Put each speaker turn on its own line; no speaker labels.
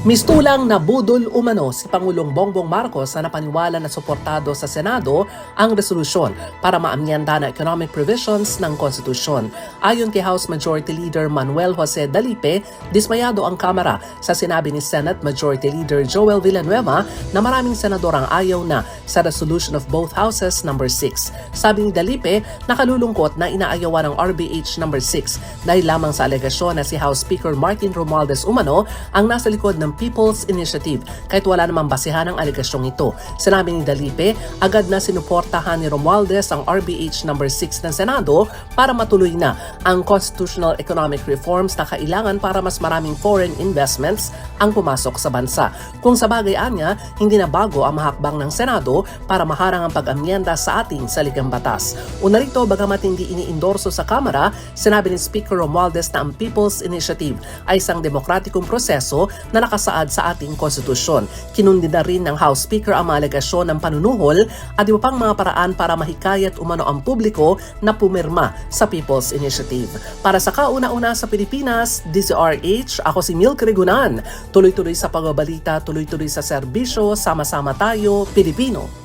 Mistulang na budol umano si Pangulong Bongbong Marcos na napaniwala na suportado sa Senado ang resolusyon para maamyanda na economic provisions ng konstitusyon. Ayon kay House Majority Leader Manuel Jose Dalipe, dismayado ang Kamara sa sinabi ni Senate Majority Leader Joel Villanueva na maraming senador ang ayaw na sa resolution of both houses number 6. Sabi ni Dalipe, nakalulungkot na inaayawan ng RBH number 6 dahil lamang sa alegasyon na si House Speaker Martin Romualdez Umano ang nasa likod ng People's Initiative kahit wala namang basehan ang alegasyong ito. Sinabi ni Dalipe, agad na sinuportahan ni Romualdez ang RBH number 6 ng Senado para matuloy na ang constitutional economic reforms na kailangan para mas maraming foreign investments ang pumasok sa bansa. Kung sa bagay anya, hindi na bago ang mahakbang ng Senado para maharang ang pag-amyenda sa ating saligang batas. Una rito, bagamat hindi iniindorso sa Kamara, sinabi ni Speaker Romualdez na ang People's Initiative ay isang demokratikong proseso na nakasaad sa ating konstitusyon. Kinundi na rin ng House Speaker ang mga ng panunuhol at iba pang mga paraan para mahikayat umano ang publiko na pumirma sa People's Initiative. Para sa kauna-una sa Pilipinas, DZRH, ako si Milk Regunan. Tuloy-tuloy sa pagbabalita, tuloy-tuloy sa serbisyo, sama-sama tayo, Pilipino.